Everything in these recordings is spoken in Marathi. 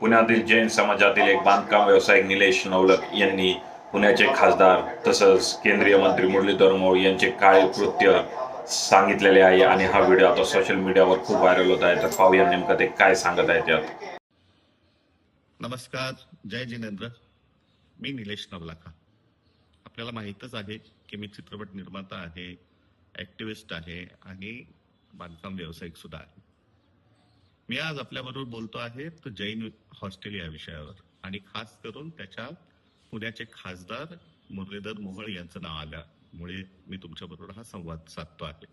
पुण्यातील जैन समाजातील एक बांधकाम व्यावसायिक निलेश नवलक यांनी पुण्याचे खासदार तसंच केंद्रीय मंत्री मुरलीधर मोहोळ यांचे काळे कृत्य सांगितलेले आहे आणि हा व्हिडिओ आता सोशल मीडियावर खूप व्हायरल होत आहे. तर पाहूया नेमकं ते काय सांगत आहेत त्यात नमस्कार जय जिनेंद्र. मी निलेश नवलाखा. आपल्याला माहीतच आहे की मी चित्रपट निर्माता आहे ऍक्टिव्हिस्ट आहे आणि बांधकाम व्यावसायिक सुद्धा आहे. मी आज आपल्याबरोबर बोलतो आहे तर जैन हॉस्टेल या विषयावर. आणि खास करून त्याच्या पुण्याचे खासदार मुरलीधर मोहोळ यांचं नाव आल्यामुळे मी तुमच्याबरोबर हा संवाद साधतो आहे.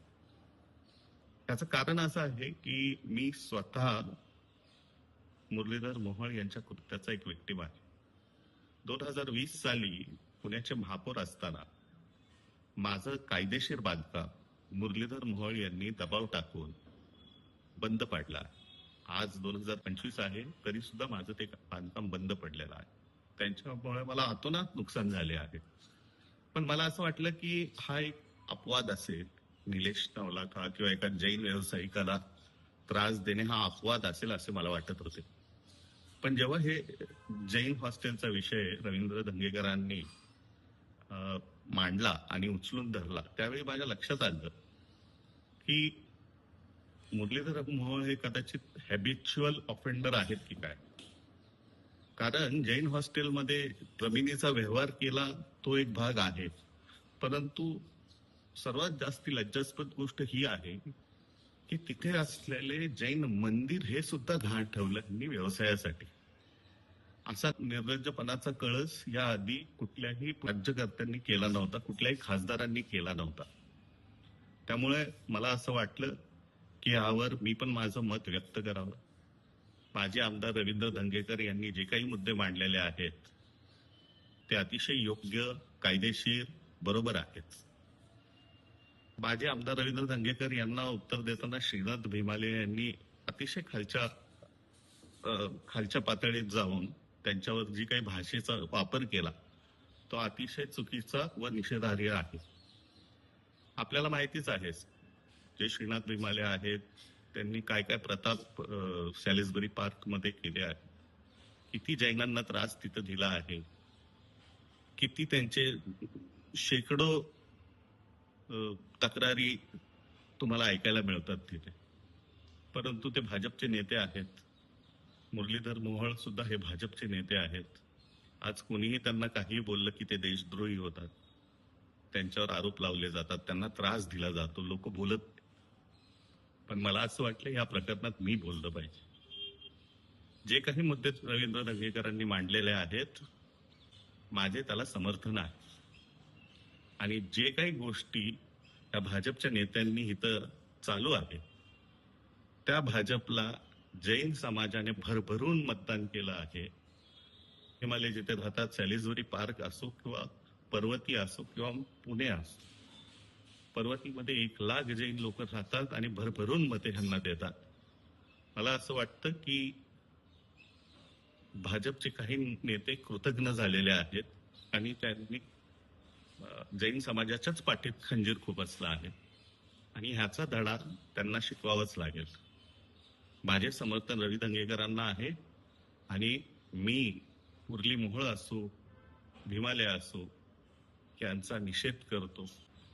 त्याचं कारण असं आहे की मी स्वतः मुरलीधर मोहोळ यांच्या कृत्याचा एक व्यक्तिम आहे. दोन हजार वीस साली पुण्याचे महापौर असताना माझं कायदेशीर बांधकाम मुरलीधर मोहोळ यांनी दबाव टाकून बंद पाडला आहे. आज दोन हजार पंचवीस आहे तरी सुद्धा माझं ते बांधकाम बंद पडलेलं आहे. त्यांच्यामुळे मला अतोनात नुकसान झाले आहे. पण मला असं वाटलं की हा एक अपवाद असेल निलेश नवलाखा किंवा एका जैन व्यावसायिकाला त्रास देणे हा अपवाद असेल असे मला वाटत होते. पण जेव्हा हे जैन हॉस्टेलचा विषय रवींद्र धंगेकरांनी मांडला आणि उचलून धरला त्यावेळी माझ्या लक्षात आलं की मुरलीधर मोहोळ हे कदाचित हॅबिच्युअल ऑफेंडर आहेत की काय? कारण जैन हॉस्टेलमध्ये जमिनीचा व्यवहार केला तो एक भाग आहे. परंतु सर्वात जास्त लज्जास्पद गोष्ट ही आहे की तिथे असलेले जैन मंदिर हे सुद्धा घाण ठेवलं त्यांनी व्यवसायासाठी. असा निर्लज्जपणाचा कळस या आधी कुठल्याही राज्यकर्त्यांनी केला नव्हता कुठल्याही खासदारांनी केला नव्हता. त्यामुळे मला असं वाटलं की यावर मी पण माझं मत व्यक्त करावं. माजी आमदार रवींद्र धंगेकर यांनी जे काही मुद्दे मांडलेले आहेत ते अतिशय योग्य कायदेशीर बरोबर आहेत. माजी आमदार रवींद्र धंगेकर यांना उत्तर देताना श्रीनाथ भीमाले यांनी अतिशय खालच्या खालच्या पातळीत जाऊन त्यांच्यावर जी काही भाषेचा वापर केला तो अतिशय चुकीचा व निषेधार्ह आहे. आपल्याला माहितीच आहे जे श्रीनाथ भीमाले आहेत त्यांनी काय काय प्रताप अं, सॅलिसबरी केले आहे किती जैनांना त्रास तिथं दिला आहे? किती त्यांचे शेकडो तक्रारी तुम्हाला ऐकायला मिळतात तिथे? परंतु ते भाजपचे नेते आहेत. मुरलीधर मोहोळ सुद्धा हे भाजपचे नेते आहेत. आज कोणीही त्यांना काही बोललं की ते देशद्रोही होतात. त्यांच्यावर आरोप लावले जातात. त्यांना त्रास दिला जातो. लोक बोलत पण मला असं वाटलं या प्रकरणात मी बोललं पाहिजे. जे काही मुद्दे रवींद्र दंगेकरांनी मांडलेले आहेत माझे त्याला समर्थन आहे. आणि जे काही गोष्टी त्या भाजपच्या नेत्यांनी इथं चालू आहे त्या भाजपला जैन समाजाने भरभरून मतदान केलं आहे. हिमालय जिथे राहतात सॅलिसबरी पार्क असो किंवा पर्वती असो किंवा पुणे असो. पर्वतीमध्ये एक लाख जैन लोक राहतात आणि भरभरून मते ह्यांना देतात. मला असं वाटतं की भाजपचे काही नेते कृतज्ञ झालेले आहेत आणि त्यांनी जैन समाजाच्याच पाठीत खंजीर खूप असला आहे. आणि ह्याचा धडा त्यांना शिकवावाच लागेल. माझे समर्थन रवी दंगेकरांना आहे आणि मी मुरली मोहोळ असो भीमालय असो यांचा निषेध करतो.